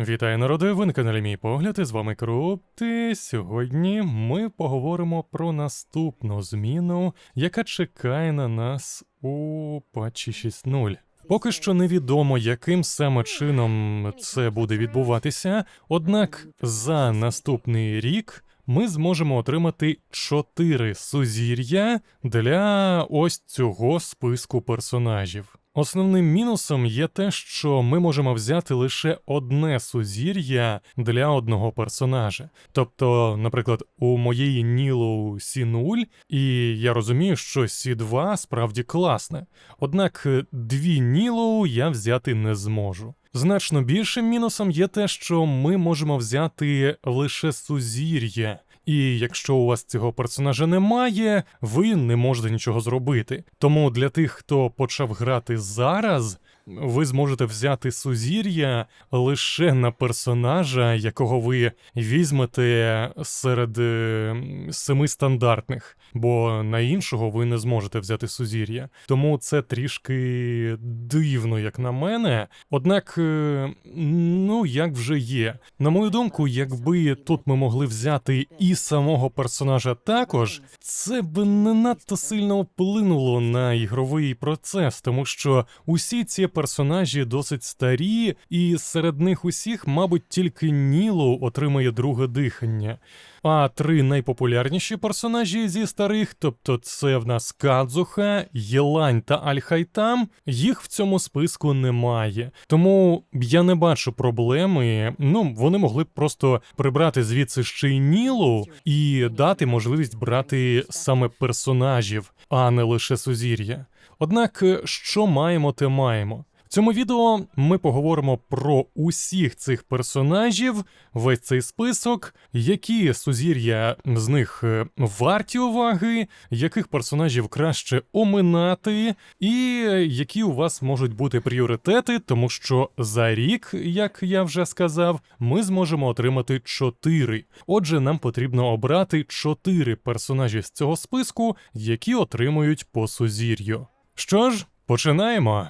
Вітаю народи, ви на каналі Мій Погляд, і з вами Круп. І сьогодні ми поговоримо про наступну зміну, яка чекає на нас у патчі 6.0. Поки що невідомо, яким саме чином це буде відбуватися, однак за наступний рік ми зможемо отримати 4 сузір'я для ось цього списку персонажів. Основним мінусом є те, що ми можемо взяти лише одне сузір'я для одного персонажа. Тобто, наприклад, у моєї Нілу Сі0, і я розумію, що Сі2 справді класне. Однак дві Нілоу я взяти не зможу. Значно більшим мінусом є те, що ми можемо взяти лише сузір'я. І якщо у вас цього персонажа немає, ви не можете нічого зробити. Тому для тих, хто почав грати зараз, ви зможете взяти сузір'я лише на персонажа, якого ви візьмете серед е, семи стандартних, бо на іншого ви не зможете взяти сузір'я. Тому це трішки дивно, як на мене. Однак, е, ну як вже є. На мою думку, якби тут ми могли взяти і самого персонажа також, це б не надто сильно вплинуло на ігровий процес, тому що усі ці персонажі досить старі, і серед них усіх, мабуть, тільки Нілу отримає друге дихання. А три найпопулярніші персонажі зі старих, тобто це в нас Кадзуха, Єлань та Альхайтам, їх в цьому списку немає. Тому я не бачу проблеми. Ну, вони могли б просто прибрати звідси ще й Нілу і дати можливість брати саме персонажів, а не лише сузір'я. Однак, що маємо, те маємо. В цьому відео ми поговоримо про усіх цих персонажів, весь цей список, які сузір'я з них е, варті уваги, яких персонажів краще оминати, і які у вас можуть бути пріоритети, тому що за рік, як я вже сказав, ми зможемо отримати 4. Отже, нам потрібно обрати 4 персонажі з цього списку, які отримують по сузір'ю. Що ж, починаємо.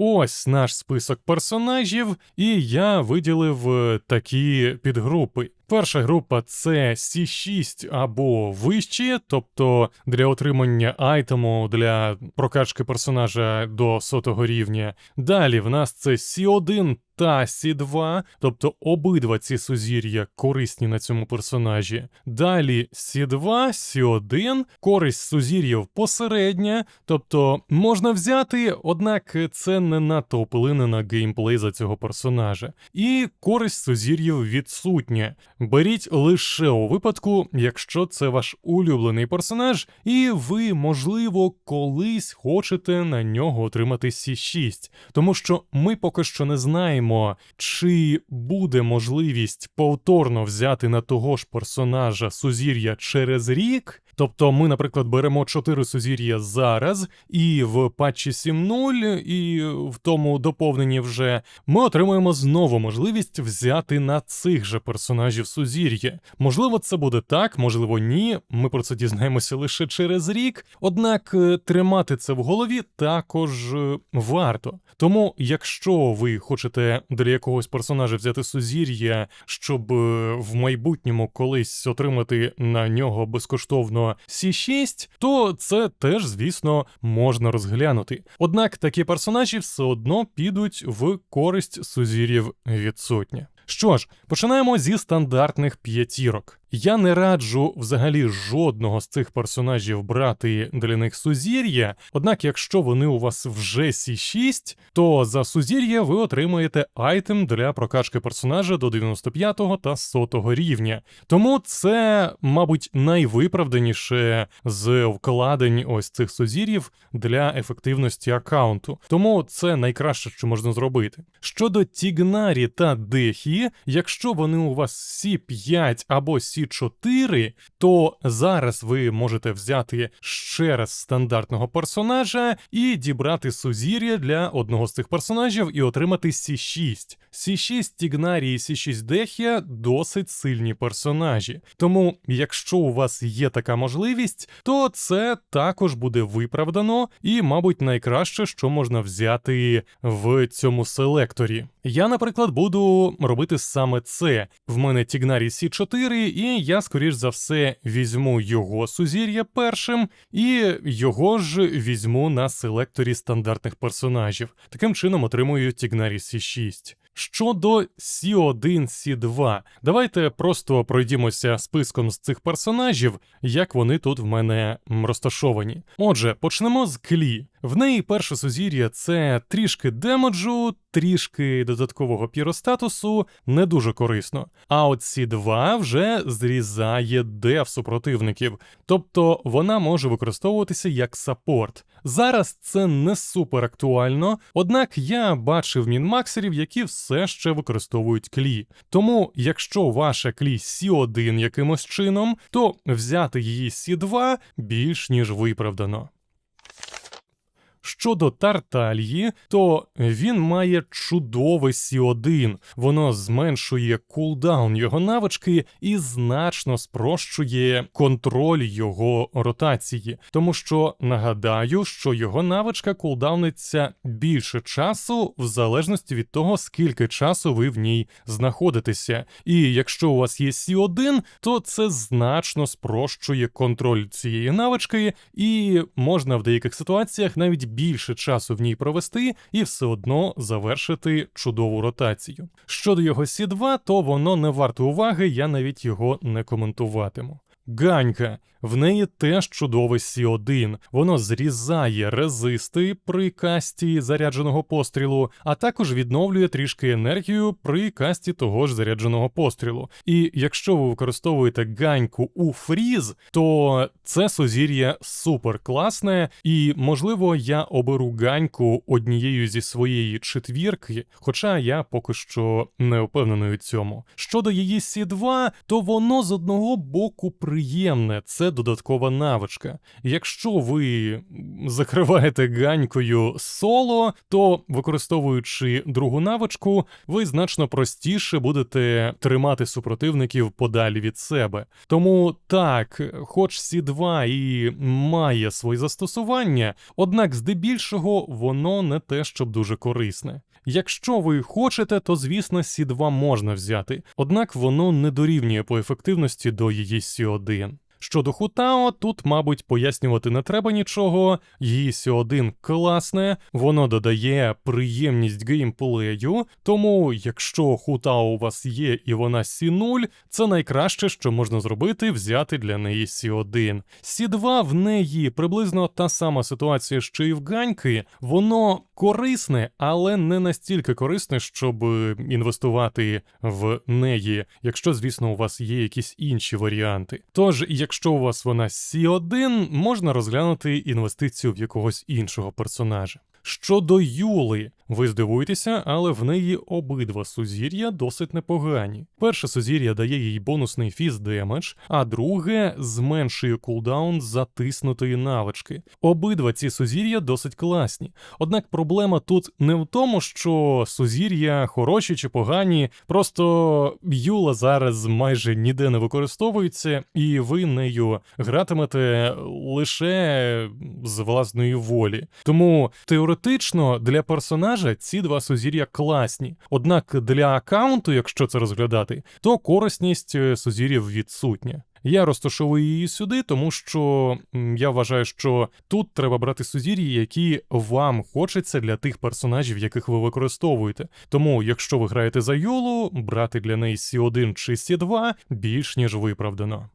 Ось наш список персонажів, і я виділив е, такі підгрупи. Перша група це C6 або вищі, тобто для отримання айтему для прокачки персонажа до сотого рівня. Далі в нас це C1 та C2, тобто обидва ці сузір'я корисні на цьому персонажі. Далі C2, C1, користь сузір'їв посередня, тобто можна взяти, однак це не надто вплине на геймплей за цього персонажа. І користь сузір'їв відсутня. Беріть лише у випадку, якщо це ваш улюблений персонаж, і ви, можливо, колись хочете на нього отримати C6, тому що ми поки що не знаємо, чи буде можливість повторно взяти на того ж персонажа сузір'я через рік. Тобто ми, наприклад, беремо 4 сузір'я зараз, і в патчі 7.0, і в тому доповненні вже ми отримуємо знову можливість взяти на цих же персонажів сузір'я. Можливо, це буде так, можливо, ні. Ми про це дізнаємося лише через рік. Однак е, тримати це в голові також е, варто. Тому, якщо ви хочете для якогось персонажа взяти сузір'я, щоб е, в майбутньому колись отримати на нього безкоштовно C6, то це теж, звісно, можна розглянути. Однак такі персонажі все одно підуть в користь сузір'їв відсутня. Що ж, починаємо зі стандартних п'ятірок. Я не раджу взагалі жодного з цих персонажів брати для них сузір'я, однак, якщо вони у вас вже Сі6, то за сузір'я ви отримаєте айтем для прокачки персонажа до 95 та 100 рівня. Тому це, мабуть, найвиправданіше з вкладень ось цих сузір'їв для ефективності аккаунту. Тому це найкраще, що можна зробити. Щодо Тігнарі та Дехі, якщо вони у вас Сі5 або Сі4, то зараз ви можете взяти ще раз стандартного персонажа і дібрати сузір'я для одного з цих персонажів і отримати Сі6. Сі6 Тігнарі і Сі6 Дехія досить сильні персонажі. Тому, якщо у вас є така можливість, то це також буде виправдано і, мабуть, найкраще, що можна взяти в цьому селекторі. Я, наприклад, буду робити саме це. В мене Тігнарі Сі 4 і я, скоріш за все, візьму його сузір'я першим, і його ж візьму на селекторі стандартних персонажів. Таким чином отримую Тігнарі Сі 6 Щодо Сі1, Сі2, давайте просто пройдімося списком з цих персонажів, як вони тут в мене розташовані. Отже, почнемо з Клі. В неї перше сузір'я це трішки демеджу, трішки додаткового піростатусу, не дуже корисно. А от Сі2 вже зрізає деф супротивників, тобто вона може використовуватися як саппорт. Зараз це не супер актуально, однак я бачив мінмаксерів, які все ще використовують клі. Тому, якщо ваша клі Сі1 якимось чином, то взяти її Сі2 більш ніж виправдано. Щодо Тартальї, то він має чудове Сі1. Воно зменшує кулдаун його навички і значно спрощує контроль його ротації. Тому що нагадаю, що його навичка кулдауниться більше часу в залежності від того, скільки часу ви в ній знаходитеся. І якщо у вас є Сі1, то це значно спрощує контроль цієї навички, і можна в деяких ситуаціях навіть більше часу в ній провести і все одно завершити чудову ротацію. Щодо його Сі2, то воно не варте уваги, я навіть його не коментуватиму. Ганька. В неї теж чудове Сі1. Воно зрізає резисти при касті зарядженого пострілу, а також відновлює трішки енергію при касті того ж зарядженого пострілу. І якщо ви використовуєте ганьку у фріз, то це сузір'я супер класне, і можливо я оберу ганьку однією зі своєї четвірки, хоча я поки що не впевнений у цьому. Щодо її Сі2, то воно з одного боку приємне. Це додаткова навичка. Якщо ви закриваєте ганькою соло, то використовуючи другу навичку, ви значно простіше будете тримати супротивників подалі від себе. Тому так, хоч Сі2 і має свої застосування, однак здебільшого воно не те, щоб дуже корисне. Якщо ви хочете, то звісно Сі2 можна взяти, однак воно не дорівнює по ефективності до її Сі1. Щодо Хутао, тут, мабуть, пояснювати не треба нічого. Її Сі1 класне, воно додає приємність геймплею, тому якщо Хутао у вас є і вона Сі0, це найкраще, що можна зробити, взяти для неї Сі1. Сі2 в неї приблизно та сама ситуація, що і в Ганьки, воно корисне, але не настільки корисне, щоб інвестувати в неї, якщо, звісно, у вас є якісь інші варіанти. Тож, якщо у вас вона Сі1, можна розглянути інвестицію в якогось іншого персонажа. Щодо Юли, ви здивуєтеся, але в неї обидва сузір'я досить непогані. Перше сузір'я дає їй бонусний фіз демедж, а друге зменшує кулдаун затиснутої навички. Обидва ці сузір'я досить класні. Однак проблема тут не в тому, що сузір'я хороші чи погані, просто Юла зараз майже ніде не використовується, і ви нею гратимете лише з власної волі. Тому теоретично для персонажа ці два сузір'я класні. Однак для аккаунту, якщо це розглядати, то корисність е, сузір'їв відсутня. Я розташовую її сюди, тому що я вважаю, що тут треба брати сузір'ї, які вам хочеться для тих персонажів, яких ви використовуєте. Тому, якщо ви граєте за Йолу, брати для неї Сі1 чи Сі2 більш ніж виправдано.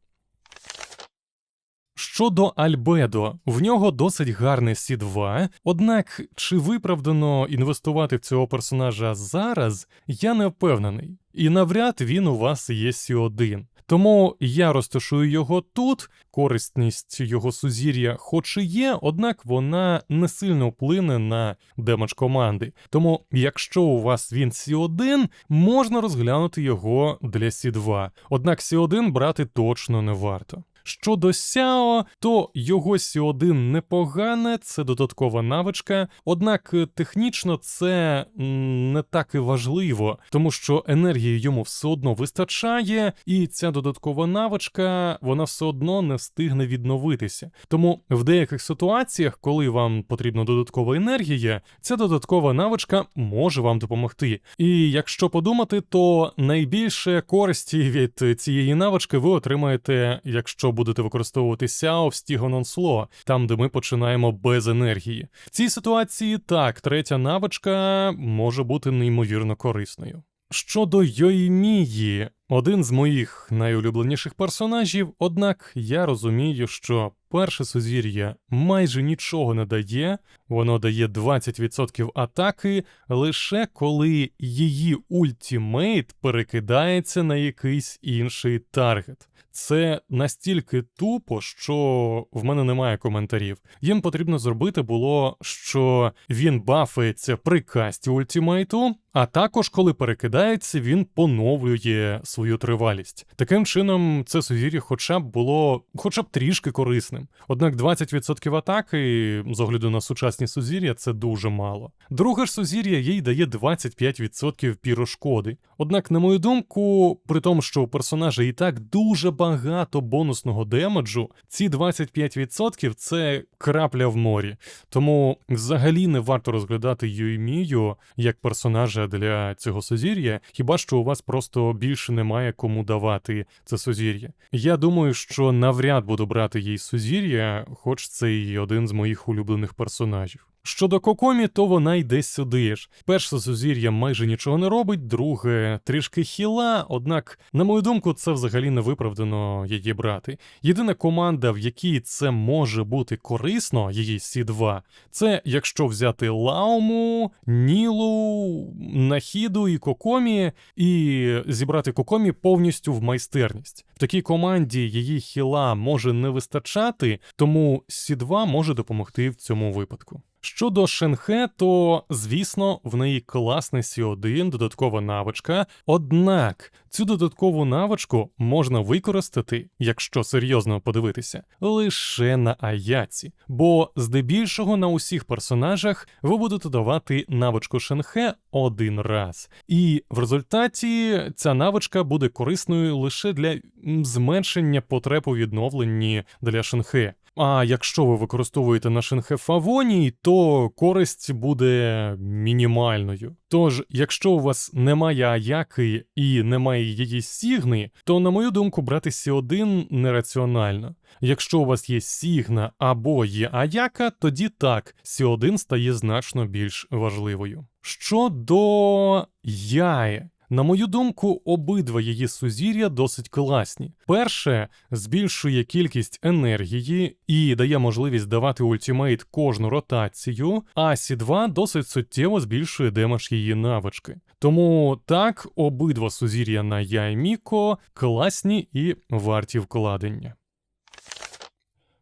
Щодо Альбедо, в нього досить гарний Сі2, однак чи виправдано інвестувати в цього персонажа зараз, я не впевнений. І навряд він у вас є Сі1. Тому я розташую його тут. Корисність його сузір'я, хоч і є, однак вона не сильно вплине на демедж команди. Тому, якщо у вас він Сі1, можна розглянути його для Сі2. Однак Сі1 брати точно не варто. Щодо Сяо, то його Сі1 непогане, це додаткова навичка, однак е, технічно це не так і важливо, тому що енергії йому все одно вистачає, і ця додаткова навичка вона все одно не встигне відновитися. Тому в деяких ситуаціях, коли вам потрібна додаткова енергія, ця додаткова навичка може вам допомогти. І якщо подумати, то найбільше користі від цієї навички ви отримаєте, якщо будете використовувати Сяо в Стігононсло, там де ми починаємо без енергії. В цій ситуації так, третя навичка може бути неймовірно корисною. Щодо Йоймії, один з моїх найулюбленіших персонажів, однак я розумію, що перше сузір'я майже нічого не дає, воно дає 20% атаки лише коли її ультімейт перекидається на якийсь інший таргет. Це настільки тупо, що в мене немає коментарів. Їм потрібно зробити було, що він бафається при касті ультімейту, а також, коли перекидається, він поновлює свою тривалість. Таким чином, це сузір'я хоча б було хоча б трішки корисним. Однак 20% атаки, з огляду на сучасні сузір'я, це дуже мало. Друге ж сузір'я їй дає 25% пірошкоди. Однак, на мою думку, при тому, що у персонажа і так дуже багато бонусного демеджу, ці 25% це крапля в морі. Тому взагалі не варто розглядати Юймію як персонажа для цього сузір'я, хіба що у вас просто більше немає кому давати це сузір'я. Я думаю, що навряд буду брати їй сузір'я, хоч це і один з моїх улюблених персонажів. Щодо Кокомі, то вона йде сюди ж. Перше сузір'я майже нічого не робить, друге трішки хіла, однак, на мою думку, це взагалі не виправдано її брати. Єдина команда, в якій це може бути корисно, її Сі2, це якщо взяти Лауму, Нілу, Нахіду і Кокомі, і зібрати Кокомі повністю в майстерність. В такій команді її хіла може не вистачати, тому Сі2 може допомогти в цьому випадку. Щодо Шенхе, то звісно в неї класний Сі1, додаткова навичка. Однак цю додаткову навичку можна використати, якщо серйозно подивитися, лише на Аяці. Бо здебільшого на усіх персонажах ви будете давати навичку Шенхе один раз. І в результаті ця навичка буде корисною лише для зменшення потреб у відновленні для Шенхе. А якщо ви використовуєте на Шенхе Фавоній, то користь буде мінімальною. Тож, якщо у вас немає Аяки і немає її Сігни, то, на мою думку, брати Сі1 нераціонально. Якщо у вас є Сігна або є Аяка, тоді так, Сі1 стає значно більш важливою. Щодо Яє. На мою думку, обидва її сузір'я досить класні. Перше збільшує кількість енергії і дає можливість давати ультимейт кожну ротацію, а Сі 2 досить суттєво збільшує демедж її навички. Тому так, обидва сузір'я на Яйміко класні і варті вкладення.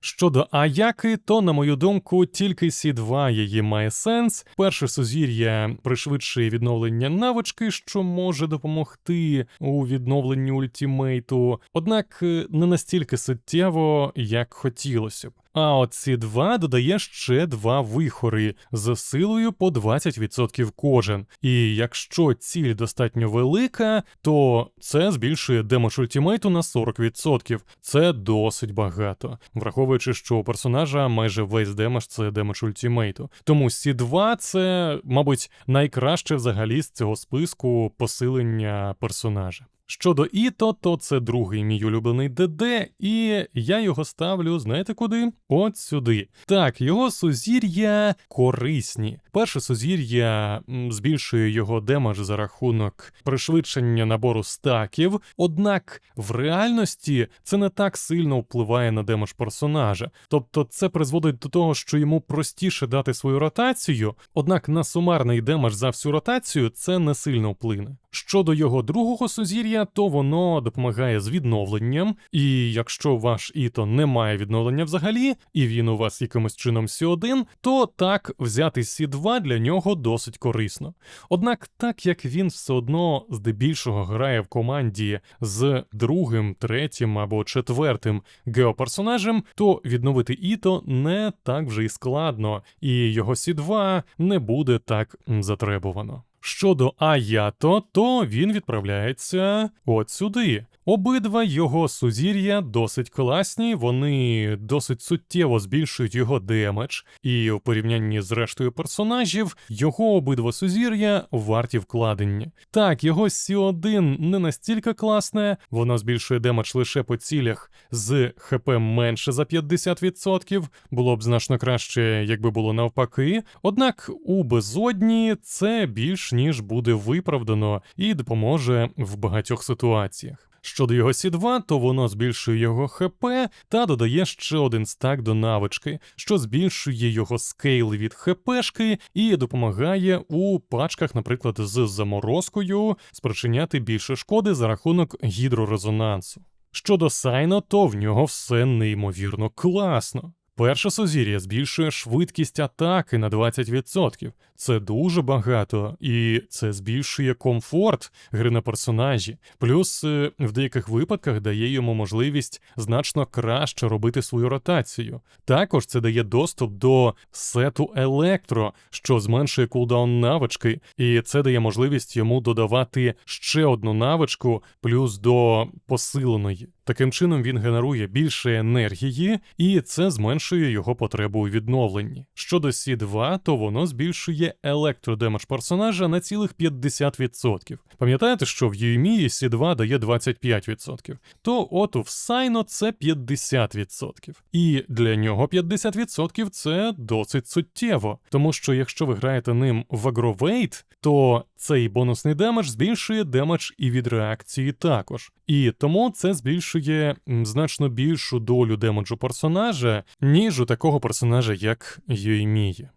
Щодо Аяки, то, на мою думку, тільки Сі2 її має сенс. Перше сузір'я пришвидшує відновлення навички, що може допомогти у відновленні ультімейту, однак е, не настільки суттєво, як хотілося б. А от Сі2 додає ще два вихори з силою по 20% кожен. І якщо ціль достатньо велика, то це збільшує демедж ультимейту на 40%. Це досить багато, враховуючи, що у персонажа майже весь демедж це демедж ультимейту. Тому Сі2 це, мабуть, найкраще взагалі з цього списку посилення персонажа. Щодо Іто, то це другий мій улюблений ДД, і я його ставлю, знаєте куди? От сюди. Так, його сузір'я корисні. Перше сузір'я збільшує його демедж за рахунок пришвидшення набору стаків, однак в реальності це не так сильно впливає на демедж персонажа. Тобто це призводить до того, що йому простіше дати свою ротацію, однак на сумарний демедж за всю ротацію це не сильно вплине. Щодо його другого сузір'я, то воно допомагає з відновленням, і якщо ваш Іто не має відновлення взагалі, і він у вас якимось чином Сі1, то так взяти Сі2 для нього досить корисно. Однак, так як він все одно здебільшого грає в команді з другим, третім або четвертим геоперсонажем, то відновити Іто не так вже й складно, і його Сі2 не буде так затребувано. Щодо Аято, то він відправляється от сюди. Обидва його сузір'я досить класні, вони досить суттєво збільшують його демедж, і в порівнянні з рештою персонажів його обидва сузір'я варті вкладення. Так, його Сі1 не настільки класне, воно збільшує демедж лише по цілях з ХП менше за 50%, було б значно краще, якби було навпаки. Однак у безодні це більш ніж буде виправдано і допоможе в багатьох ситуаціях. Щодо його Сі2, то воно збільшує його ХП та додає ще один стак до навички, що збільшує його скейл від ХПшки і допомагає у пачках, наприклад, з заморозкою спричиняти більше шкоди за рахунок гідрорезонансу. Щодо Сайно, то в нього все неймовірно класно. Перше сузір'я збільшує швидкість атаки на 20%. Це дуже багато, і це збільшує комфорт гри на персонажі. Плюс е, в деяких випадках дає йому можливість значно краще робити свою ротацію. Також це дає доступ до сету електро, що зменшує кулдаун навички, і це дає можливість йому додавати ще одну навичку, плюс до посиленої. Таким чином він генерує більше енергії, і це зменшує його потребу у відновленні. Щодо Сі2, то воно збільшує електродемедж персонажа на цілих 50%. Пам'ятаєте, що в Юймії Сі2 дає 25%, то от у Сайно це 50%. І для нього 50% це досить суттєво, тому що якщо ви граєте ним в агровейт, то цей бонусний демедж збільшує демедж і від реакції також. І тому це збільшує значно більшу долю демеджу персонажа, ніж у такого персонажа, як Юймії.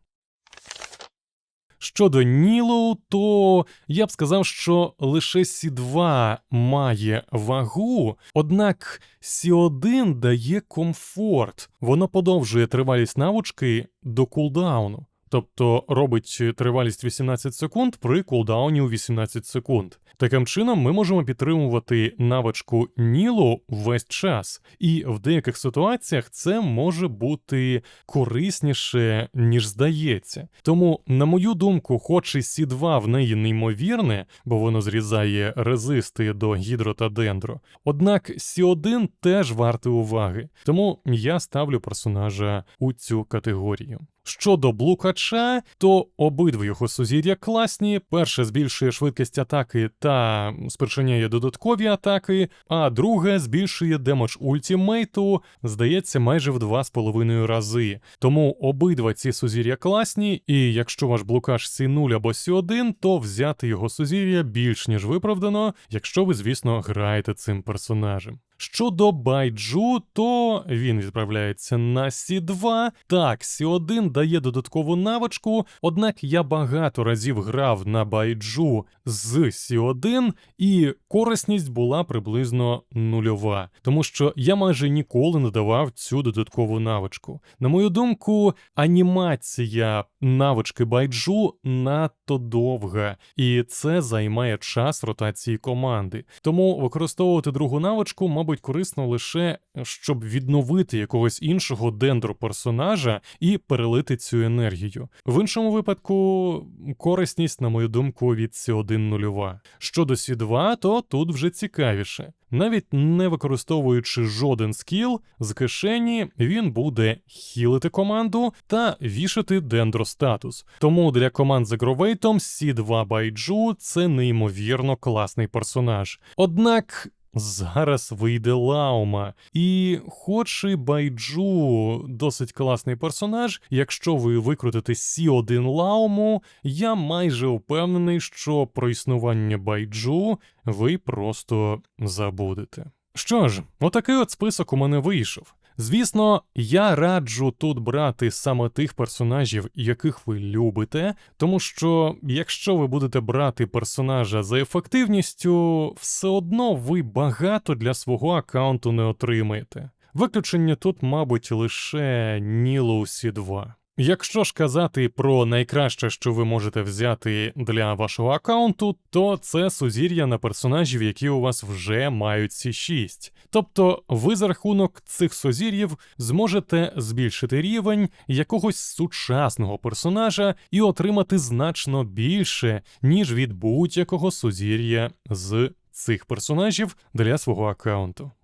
Щодо Нілоу, то я б сказав, що лише Сі2 має вагу, однак Сі1 дає комфорт, воно подовжує тривалість навички до кулдауну. Тобто робить тривалість 18 секунд при кулдауні у 18 секунд. Таким чином, ми можемо підтримувати навичку Нілу весь час, і в деяких ситуаціях це може бути корисніше, ніж здається. Тому, на мою думку, хоч і Сі2 в неї неймовірне, бо воно зрізає резисти до гідро та дендро. Однак Сі1 теж варте уваги, тому я ставлю персонажа у цю категорію. Щодо блукача, то обидва його сузір'я класні. Перше збільшує швидкість атаки та спричиняє додаткові атаки, а друге збільшує демедж ультімейту, здається, майже в 2,5 рази. Тому обидва ці сузір'я класні, і якщо ваш блукач Сі0 або Сі1, то взяти його сузір'я більш ніж виправдано, якщо ви, звісно, граєте цим персонажем. Щодо Байджу, то він відправляється на Сі2. Так, Сі1 дає додаткову навичку, однак я багато разів грав на Байджу з Сі1, і корисність була приблизно нульова, тому що я майже ніколи не давав цю додаткову навичку. На мою думку, анімація навички Байджу надто довга, і це займає час ротації команди. Тому використовувати другу навичку, мабуть, корисно лише щоб відновити якогось іншого дендру персонажа і перелити цю енергію. В іншому випадку корисність, на мою думку, від Сі1 нульова. Щодо Сі2, то тут вже цікавіше. Навіть не використовуючи жоден скіл, з кишені він буде хілити команду та вішати дендростатус. Тому для команд з агровейтом Сі2 Байджу це неймовірно класний персонаж. Однак. Зараз вийде Лаума, і хоч і Байджу досить класний персонаж, якщо ви викрутите Сі1 Лауму, я майже впевнений, що про існування Байджу ви просто забудете. Що ж, отакий от список у мене вийшов. Звісно, я раджу тут брати саме тих персонажів, яких ви любите, тому що якщо ви будете брати персонажа за ефективністю, все одно ви багато для свого аккаунту не отримаєте. Виключення тут, мабуть, лише Нілоусі 2. Якщо ж казати про найкраще, що ви можете взяти для вашого аккаунту, то це сузір'я на персонажів, які у вас вже мають ці 6. Тобто ви за рахунок цих сузір'їв зможете збільшити рівень якогось сучасного персонажа і отримати значно більше, ніж від будь-якого сузір'я з цих персонажів для свого аккаунту.